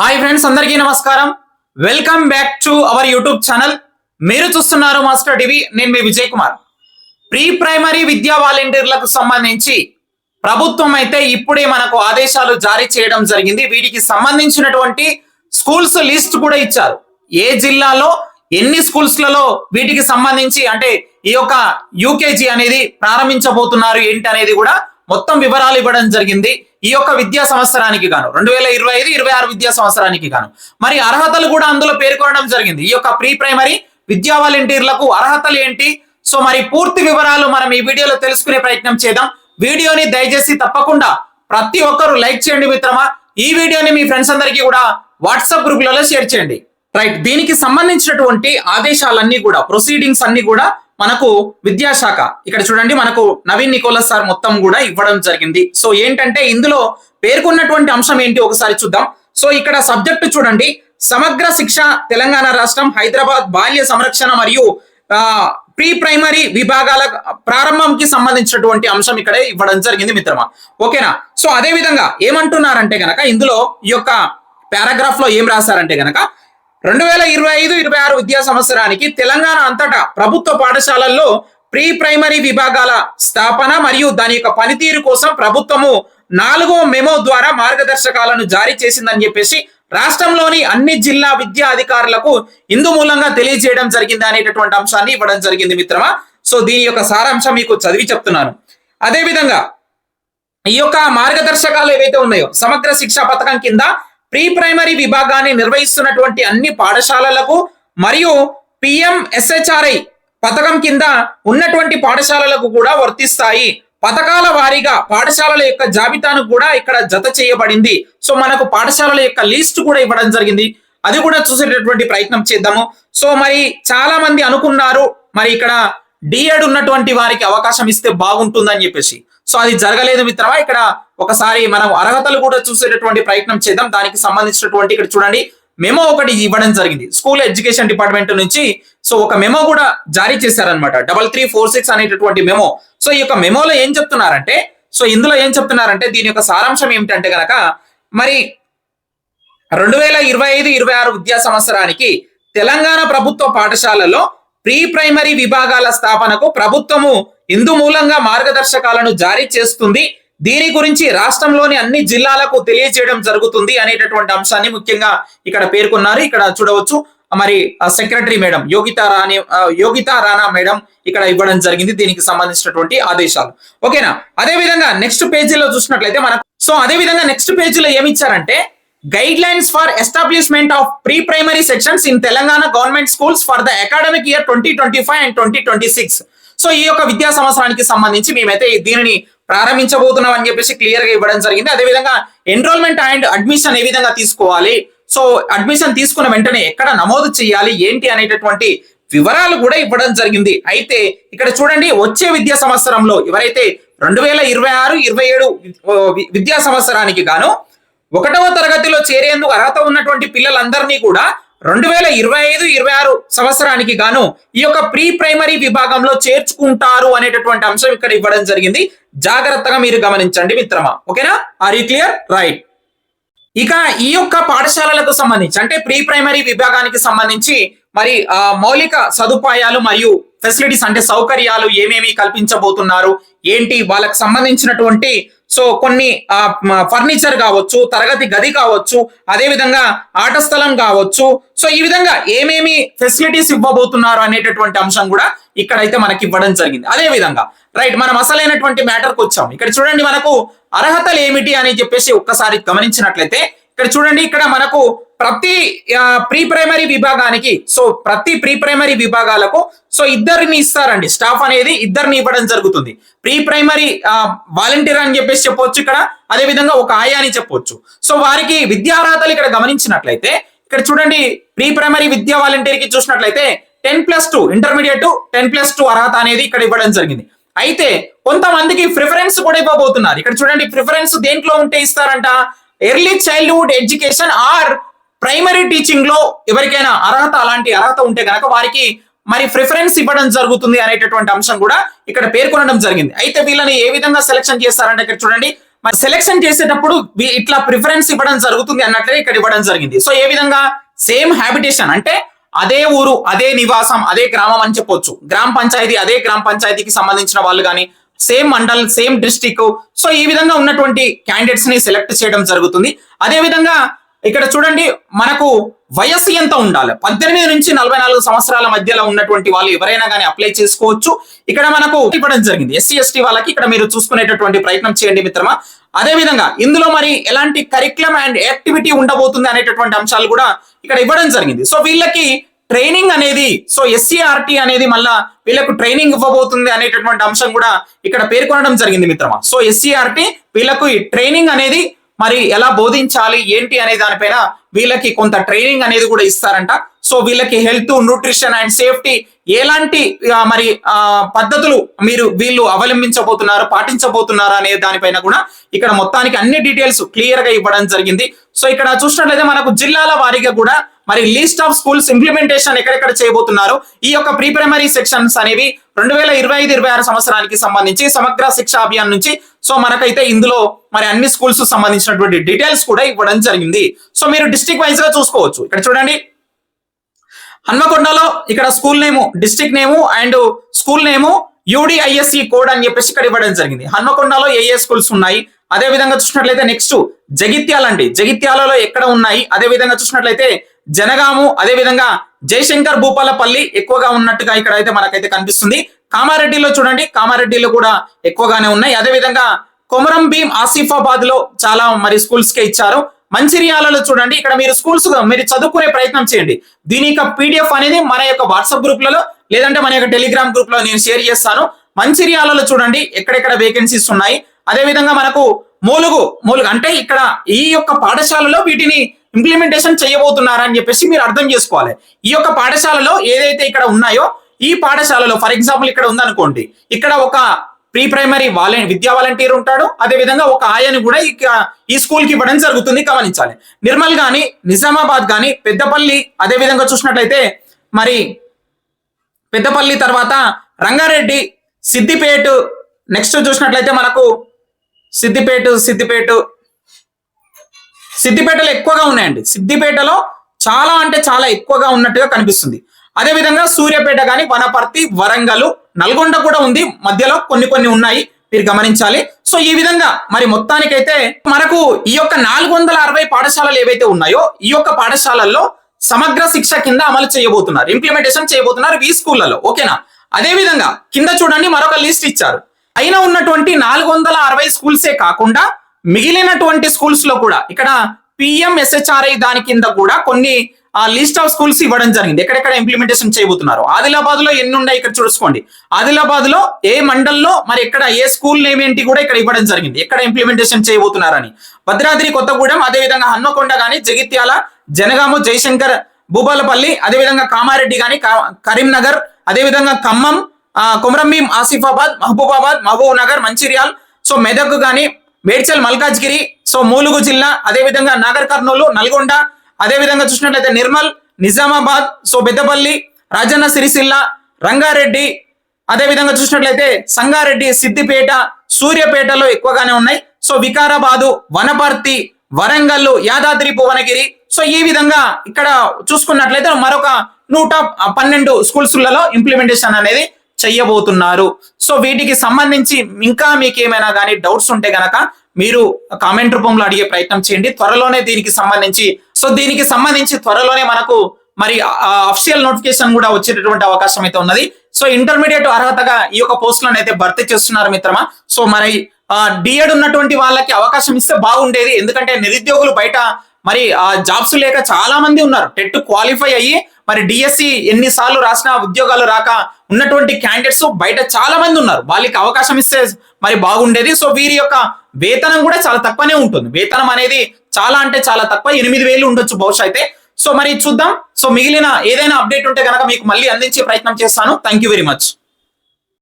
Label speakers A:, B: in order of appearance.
A: Hi friends అందరికీ నమస్కారం. Welcome back to our YouTube channel. మీరు చూస్తున్నారు మాస్టర్ టీవీ నేను మీ విజయ్ కుమార్. ప్రీ ప్రైమరీ విద్యా వాలంటీర్లకు సంబంధించి ప్రభుత్వం అయితే ఇప్పుడే మనకు ఆదేశాలు జారీ చేయడం జరిగింది. వీటికి సంబంధించినటువంటి స్కూల్స్ లిస్ట్ కూడా ఇచ్చారు. ఏ జిల్లాలో ఎన్ని స్కూల్స్లలో వీటికి సంబంధించి అంటే ఈ యొక్క యూకేజీ అనేది ప్రారంభించబోతున్నారు ఏంటి అనేది కూడా మొత్తం వివరాలు ఇవ్వడం జరిగింది. ఈ యొక్క విద్యా సంవత్సరానికి గాను రెండు వేల ఇరవై ఐదు ఇరవై ఆరు విద్యా సంవత్సరానికి గాను. మరి అర్హతలు కూడా అందులో పేర్కొనడం జరిగింది. ఈ యొక్క ప్రీ ప్రైమరీ విద్యా వాలంటీర్లకు అర్హతలు ఏంటి? సో మరి పూర్తి వివరాలు మనం ఈ వీడియోలో తెలుసుకునే ప్రయత్నం చేద్దాం. వీడియోని దయచేసి తప్పకుండా ప్రతి ఒక్కరు లైక్ చేయండి మిత్రమా. ఈ వీడియోని మీ ఫ్రెండ్స్ అందరికీ కూడా వాట్సాప్ గ్రూప్లలో షేర్ చేయండి. రైట్ దీనికి సంబంధించినటువంటి ఆదేశాలన్నీ కూడా ప్రొసీడింగ్స్ అన్ని కూడా మనకు విద్యాశాఖ ఇక్కడ చూడండి మనకు నవీన్ నికోలస్ సార్ మొత్తం కూడా ఇవ్వడం జరిగింది. సో ఏంటంటే ఇందులో పేర్కొన్నటువంటి అంశం ఏంటి ఒకసారి చూద్దాం. సో ఇక్కడ సబ్జెక్ట్ చూడండి. సమగ్ర శిక్ష తెలంగాణ రాష్ట్రం హైదరాబాద్ బాల్య సంరక్షణ మరియు ప్రీ ప్రైమరీ విభాగాల ప్రారంభంకి సంబంధించినటువంటి అంశం ఇక్కడ ఇవ్వడం జరిగింది మిత్రమా. ఓకేనా? సో అదే విధంగా ఏమంటున్నారంటే గనక ఇందులో ఈ యొక్క పారాగ్రాఫ్లో ఏం రాశారంటే గనక రెండు వేల ఇరవై ఐదు ఇరవై ఆరు విద్యా సంవత్సరానికి తెలంగాణ అంతటా ప్రభుత్వ పాఠశాలల్లో ప్రీ ప్రైమరీ విభాగాల స్థాపన మరియు దాని యొక్క పనితీరు కోసం ప్రభుత్వము నాలుగో మెమో ద్వారా మార్గదర్శకాలను జారీ చేసిందని చెప్పేసి రాష్ట్రంలోని అన్ని జిల్లా విద్యా అధికారులకు ఇందు మూలంగా తెలియజేయడం జరిగింది అనేటటువంటి అంశాన్ని ఇవ్వడం జరిగింది మిత్రమా. సో దీని యొక్క సారాంశం మీకు చదివి చెప్తున్నాను. అదే విధంగా ఈ యొక్క మార్గదర్శకాలు ఏవైతే ఉన్నాయో సమగ్ర శిక్షా పథకం కింద ప్రీ ప్రైమరీ విభాగాన్ని నిర్వహిస్తున్నటువంటి అన్ని పాఠశాలలకు మరియు పిఎం ఎస్హెచ్ఆర్ఐ పథకం కింద ఉన్నటువంటి పాఠశాలలకు కూడా వర్తిస్తాయి. పథకాల వారీగా పాఠశాలల యొక్క జాబితాను కూడా ఇక్కడ జత చేయబడింది. సో మనకు పాఠశాలల యొక్క లిస్ట్ కూడా ఇవ్వడం జరిగింది. అది కూడా చూసేటటువంటి ప్రయత్నం చేద్దాము. సో మరి చాలా మంది అనుకున్నారు మరి ఇక్కడ డిఎడ్ ఉన్నటువంటి వారికి అవకాశం ఇస్తే బాగుంటుందని చెప్పేసి. సో అది జరగలేదు మిత్రమా? ఇక్కడ ఒకసారి మనం అర్హతలు కూడా చూసేటటువంటి ప్రయత్నం చేద్దాం. దానికి సంబంధించినటువంటి ఇక్కడ చూడండి. మెమో ఒకటి ఇవ్వడం జరిగింది. స్కూల్ ఎడ్యుకేషన్ డిపార్ట్మెంట్ నుంచి. సో ఒక మెమో కూడా జారీ చేశారనమాట డబల్ త్రీ ఫోర్ సిక్స్ అనేటటువంటి మెమో. సో ఈ యొక్క మెమోలో ఏం చెప్తున్నారంటే సో ఇందులో ఏం చెప్తున్నారంటే దీని యొక్క సారాంశం ఏమిటంటే గనక మరి రెండు వేల ఇరవై ఐదు ఇరవై ఆరు విద్యా సంవత్సరానికి తెలంగాణ ప్రభుత్వ పాఠశాలలో ప్రీ ప్రైమరీ విభాగాల స్థాపనకు ప్రభుత్వము ఇందు మూలంగా మార్గదర్శకాలను జారీ చేస్తుంది. దీని గురించి రాష్ట్రంలోని అన్ని జిల్లాలకు తెలియజేయడం జరుగుతుంది అనేటటువంటి అంశాన్ని ముఖ్యంగా ఇక్కడ పేర్కొన్నారు. ఇక్కడ చూడవచ్చు. మరి secretary madam Yogita Rani Yogita Rana madam ఇక్కడ ఇవ్వడం జరిగింది. దీనికి సంబంధించినటువంటి ఆదేశాలు. ఓకేనా? అదే విధంగా నెక్స్ట్ పేజీలో చూసినట్లయితే మనకు సో అదే విధంగా నెక్స్ట్ పేజీలో ఏమి ఇచ్చారంటే guidelines for establishment of pre primary sections in Telangana government schools for the academic year twenty twenty five and twenty twenty six so ఈ యొక్క విద్యా సంవత్సరానికి సంబంధించి మేమైతే దీనిని ప్రారంభించబోతున్నాం అని చెప్పేసి క్లియర్గా ఇవ్వడం జరిగింది. అదేవిధంగా ఎన్రోల్మెంట్ అండ్ అడ్మిషన్ ఏ విధంగా తీసుకోవాలి? సో అడ్మిషన్ తీసుకున్న వెంటనే ఎక్కడ నమోదు చేయాలి? ఏంటి అనేటటువంటి వివరాలు కూడా ఇవ్వడం జరిగింది. అయితే ఇక్కడ చూడండి వచ్చే విద్యా సంవత్సరంలో ఎవరైతే రెండు వేల ఇరవై ఆరు ఇరవై ఏడు విద్యా సంవత్సరానికి గాను ఒకటవ తరగతిలో చేరేందుకు అర్హత ఉన్నటువంటి పిల్లలందరినీ కూడా రెండు వేల ఇరవై ఐదు ఇరవై ఆరు సంవత్సరానికి గాను ఈ యొక్క ప్రీ ప్రైమరీ విభాగంలో చేర్చుకుంటారు అనేటటువంటి అంశం ఇక్కడ ఇవ్వడం జరిగింది. జాగ్రత్తగా మీరు గమనించండి మిత్రమా. ఓకేనా? ఆర్ యూ క్లియర్ రైట్ ఇక ఈ యొక్క పాఠశాలలకు సంబంధించి అంటే ప్రీ ప్రైమరీ విభాగానికి సంబంధించి మరి ఆ మౌలిక సదుపాయాలు మరియు ఫెసిలిటీస్ అంటే సౌకర్యాలు ఏమేమి కల్పించబోతున్నారు? ఏంటి? వాళ్ళకి సంబంధించినటువంటి సో కొన్ని ఫర్నిచర్ కావచ్చు తరగతి గది కావచ్చు అదే విధంగా ఆట స్థలం కావచ్చు. సో ఈ విధంగా ఏమేమి ఫెసిలిటీస్ ఇవ్వబోతున్నారు అనేటటువంటి అంశం కూడా ఇక్కడైతే మనకి ఇవ్వడం జరిగింది. అదే విధంగా రైట్ మనం అసలైనటువంటి మ్యాటర్కి వచ్చాం ఇక్కడ చూడండి మనకు అర్హతలు ఏమిటి అని చెప్పేసి ఒక్కసారి గమనించినట్లయితే ఇక్కడ చూడండి ఇక్కడ మనకు ప్రతి ప్రీ ప్రైమరీ విభాగానికి సో ప్రతి ప్రీ ప్రైమరీ విభాగాలకు సో ఇద్దరిని ఇస్తారండి. స్టాఫ్ అనేది ఇద్దరిని ఇవ్వడం జరుగుతుంది. ప్రీ ప్రైమరీ వాలంటీర్ అని చెప్పేసి చెప్పొచ్చు ఇక్కడ. అదే విధంగా ఒక ఆయా అని చెప్పొచ్చు. సో వారికి విద్యార్హతలు ఇక్కడ గమనించినట్లయితే ఇక్కడ చూడండి ప్రీ ప్రైమరీ విద్యా వాలంటీర్కి చూసినట్లయితే ten plus two intermediate ten plus two అర్హత అనేది ఇక్కడ ఇవ్వడం జరిగింది. అయితే కొంతమందికి ప్రిఫరెన్స్ కూడా ఇవ్వబోతున్నారు. ఇక్కడ చూడండి ప్రిఫరెన్స్ దేంట్లో ఉంటే ఇస్తారంట? Early childhood education or primary టీచింగ్లో ఎవరికైనా అర్హత అలాంటి అర్హత ఉంటే కనుక వారికి మరి ప్రిఫరెన్స్ ఇవ్వడం జరుగుతుంది అనేటటువంటి అంశం కూడా ఇక్కడ పేర్కొనడం జరిగింది. అయితే వీళ్ళని ఏ విధంగా సెలెక్షన్ చేస్తారంటే ఇక్కడ చూడండి. మరి సెలెక్షన్ చేసేటప్పుడు ఇట్లా ప్రిఫరెన్స్ ఇవ్వడం జరుగుతుంది అన్నట్లే ఇక్కడ ఇవ్వడం జరిగింది. సో ఏ విధంగా? సేమ్ హ్యాబిటేషన్ అంటే అదే ఊరు అదే నివాసం అదే గ్రామం అని చెప్పొచ్చు. గ్రామ పంచాయతీ అదే గ్రామ పంచాయతీకి సంబంధించిన వాళ్ళు కానీ same mandal same district so ఈ విధంగా ఉన్నటువంటి క్యాండిడేట్స్ని సెలెక్ట్ చేయడం జరుగుతుంది. అదే విధంగా ఇక్కడ చూడండి మనకు వయస్సు ఎంత ఉండాలి? పద్దెనిమిది నుంచి నలభై నాలుగు సంవత్సరాల మధ్యలో ఉన్నటువంటి వాళ్ళు ఎవరైనా కానీ అప్లై చేసుకోవచ్చు. ఇక్కడ మనకు ఇవ్వడం జరిగింది. ఎస్సీ ఎస్టీ వాళ్ళకి ఇక్కడ మీరు చూసుకునేటటువంటి ప్రయత్నం చేయండి మిత్రమా. అదే విధంగా ఇందులో మరి ఎలాంటి కరిక్యులం అండ్ యాక్టివిటీ ఉండబోతుంది అనేటటువంటి అంశాలు కూడా ఇక్కడ ఇవ్వడం జరిగింది. సో వీళ్ళకి ట్రైనింగ్ అనేది సో ఎస్సీఆర్టీ అనేది మళ్ళా వీళ్ళకు ట్రైనింగ్ ఇవ్వబోతుంది అనేటటువంటి అంశం కూడా ఇక్కడ పేర్కొనడం జరిగింది మిత్రమా. సో ఎస్సీఆర్టీ వీళ్ళకు ఈ ట్రైనింగ్ అనేది మరి ఎలా బోధించాలి ఏంటి అనే దానిపైన వీళ్ళకి కొంత ట్రైనింగ్ అనేది కూడా ఇస్తారంట. సో వీళ్ళకి హెల్త్ న్యూట్రిషన్ అండ్ సేఫ్టీ ఎలాంటి మరి ఆ, పద్ధతులు మీరు వీళ్ళు అవలంబించబోతున్నారు పాటించబోతున్నారు అనే దానిపైన కూడా ఇక్కడ మొత్తానికి అన్ని డీటెయిల్స్ క్లియర్గా ఇవ్వడం జరిగింది. సో ఇక్కడ చూసినట్లయితే మనకు జిల్లాల వారీగా కూడా మరి లీస్ట్ ఆఫ్ స్కూల్స్ ఇంప్లిమెంటేషన్ ఎక్కడెక్కడ చేయబోతున్నారు? ఈ యొక్క ప్రీ ప్రైమరీ సెక్షన్స్ అనేవి రెండు వేల ఇరవై ఐదు ఇరవై ఆరు సంవత్సరానికి సంబంధించి సమగ్ర శిక్ష అభియాన్ నుంచి సో మనకైతే ఇందులో మరి అన్ని స్కూల్స్ సంబంధించినటువంటి డీటెయిల్స్ కూడా ఇవ్వడం జరిగింది. సో మీరు డిస్ట్రిక్ట్ వైజ్గా చూసుకోవచ్చు. ఇక్కడ చూడండి. హన్మకొండలో ఇక్కడ school name district name and school name UDISE code అని చెప్పేసి ఇక్కడ ఇవ్వడం జరిగింది. హన్మకొండలో ఏ ఏ స్కూల్స్ ఉన్నాయి? అదే విధంగా చూసినట్లయితే నెక్స్ట్ జగిత్యాల అండి. జగిత్యాలలో ఎక్కడ ఉన్నాయి? అదే విధంగా చూసినట్లయితే జనగాము అదే విధంగా జయశంకర్ భూపాలపల్లి ఎక్కువగా ఉన్నట్టుగా ఇక్కడ అయితే మనకైతే కనిపిస్తుంది. కామారెడ్డిలో చూడండి కామారెడ్డిలో కూడా ఎక్కువగానే ఉన్నాయి. అదే విధంగా కొమరం భీం ఆసిఫాబాద్లో చాలా మరి స్కూల్స్ కే ఇచ్చారు. మంచిర్యాలలో చూడండి ఇక్కడ మీరు స్కూల్స్ మీరు చదువుకునే ప్రయత్నం చేయండి. దీని యొక్క పీడిఎఫ్ అనేది మన యొక్క వాట్సాప్ గ్రూప్లలో లేదంటే మన యొక్క టెలిగ్రామ్ గ్రూప్లో నేను షేర్ చేస్తాను. మంచిర్యాలలో చూడండి ఎక్కడెక్కడ వేకెన్సీస్ ఉన్నాయి. అదే విధంగా మనకు మూలుగు మూలుగు అంటే ఇక్కడ ఈ యొక్క పాఠశాలలో వీటిని ఇంప్లిమెంటేషన్ చేయబోతున్నారా అని చెప్పేసి మీరు అర్థం చేసుకోవాలి. ఈ యొక్క పాఠశాలలో ఏదైతే ఇక్కడ ఉన్నాయో ఈ పాఠశాలలో ఫర్ ఎగ్జాంపుల్ ఇక్కడ ఉందనుకోండి. ఇక్కడ ఒక ప్రీ ప్రైమరీ వాలె విద్యా వాలంటీర్ ఉంటాడు. అదే విధంగా ఒక ఆయని కూడా ఇక ఈ స్కూల్కి ఇవ్వడం జరుగుతుంది గమనించాలి. నిర్మల్ కానీ నిజామాబాద్ కానీ పెద్దపల్లి అదే విధంగా చూసినట్లయితే మరి పెద్దపల్లి తర్వాత రంగారెడ్డి సిద్దిపేట నెక్స్ట్ చూసినట్లయితే మనకు సిద్దిపేట సిద్దిపేట సిద్దిపేటలో ఎక్కువగా ఉన్నాయండి. సిద్దిపేటలో చాలా అంటే చాలా ఎక్కువగా ఉన్నట్టుగా కనిపిస్తుంది. అదే విధంగా సూర్యాపేట కానీ వనపర్తి వరంగల్ నల్గొండ కూడా ఉంది. మధ్యలో కొన్ని కొన్ని ఉన్నాయి. మీరు గమనించాలి. సో ఈ విధంగా మరి మొత్తానికైతే మనకు ఈ యొక్క నాలుగు వందల అరవై పాఠశాలలు ఏవైతే ఉన్నాయో ఈ యొక్క పాఠశాలల్లో సమగ్ర శిక్ష కింద అమలు చేయబోతున్నారు. ఇంప్లిమెంటేషన్ చేయబోతున్నారు ఈ స్కూళ్ళలో. ఓకేనా? అదే విధంగా కింద చూడండి మరొక లిస్ట్ ఇచ్చారు. అయినా ఉన్నటువంటి నాలుగు వందల అరవై స్కూల్సే కాకుండా మిగిలినటువంటి స్కూల్స్లో కూడా ఇక్కడ పిఎంఎస్హెచ్ఆర్ఐ దాని కింద కూడా కొన్ని ఆ లిస్ట్ ఆఫ్ స్కూల్స్ ఇవ్వడం జరిగింది. ఎక్కడెక్కడ ఇంప్లిమెంటేషన్ చేయబోతున్నారు? ఆదిలాబాద్లో ఎన్ని ఉన్నాయి ఇక్కడ చూసుకోండి. ఆదిలాబాద్లో ఏ మండల్లో మరి ఎక్కడ ఏ స్కూల్ నేమ్ ఏంటి కూడా ఇక్కడ ఇవ్వడం జరిగింది. ఎక్కడ ఇంప్లిమెంటేషన్ చేయబోతున్నారని. భద్రాద్రి కొత్తగూడెం అదే విధంగా హన్మకొండ గాని జగిత్యాల జనగాము జయశంకర్ భూపాలపల్లి అదే విధంగా కామారెడ్డి గాని కా- కరీంనగర్ అదేవిధంగా ఖమ్మం కొమరంభీం ఆసిఫాబాద్ మహబూబాబాద్ మహబూబ్ నగర్ మంచిర్యాల్ సో మెదక్ గాని మేడ్చల్ మల్కాజ్గిరి సో మూలుగు జిల్లా అదే విధంగా నాగర్ కర్నూలు నల్గొండ అదే విధంగా చూసినట్లయితే నిర్మల్ నిజామాబాద్ సో పెద్దపల్లి రాజన్న సిరిసిల్ల రంగారెడ్డి అదే విధంగా చూసినట్లయితే సంగారెడ్డి సిద్దిపేట సూర్యపేటలో ఎక్కువగానే ఉన్నాయి. సో వికారాబాదు వనపర్తి వరంగల్ యాదాద్రి భువనగిరి సో ఈ విధంగా ఇక్కడ చూసుకున్నట్లయితే మరొక నూట పన్నెండు స్కూల్స్లలో ఇంప్లిమెంటేషన్ అనేది చెయ్యబోతున్నారు సో వీటికి సంబంధించి ఇంకా మీకు ఏమైనా కానీ డౌట్స్ ఉంటే గనక మీరు కామెంట్ రూపంలో అడిగే ప్రయత్నం చేయండి. త్వరలోనే దీనికి సంబంధించి సో దీనికి సంబంధించి త్వరలోనే మనకు మరి అఫీషియల్ నోటిఫికేషన్ కూడా వచ్చేటటువంటి అవకాశం అయితే ఉన్నది. సో ఇంటర్మీడియట్ అర్హతగా ఈ యొక్క పోస్టులను అయితే భర్తీ చేస్తున్నారు మిత్రమా. సో మరి డిఎడ్ ఉన్నటువంటి వాళ్ళకి అవకాశం ఇస్తే బాగుండేది. ఎందుకంటే నిరుద్యోగులు బయట మరి ఆ జాబ్స్ లేక చాలా మంది ఉన్నారు. టెట్ క్వాలిఫై అయ్యి మరి డిఎస్సి ఎన్నిసార్లు రాసినా ఉద్యోగాలు రాక ఉన్నటువంటి క్యాండిడేట్స్ బయట చాలా మంది ఉన్నారు. వాళ్ళకి అవకాశం ఇస్తే మరి బాగుండేది. సో వీరి యొక్క వేతనం కూడా చాలా తక్కువనే ఉంటుంది. వేతనం అనేది చాలా అంటే చాలా తక్కువ. ఎనిమిది వేలు ఉండొచ్చు బహుశా అయితే. సో మరి చూద్దాం. సో మిగిలిన ఏదైనా అప్డేట్ ఉంటే కనుక మీకు మళ్ళీ అందించే ప్రయత్నం చేస్తాను. Thank you very much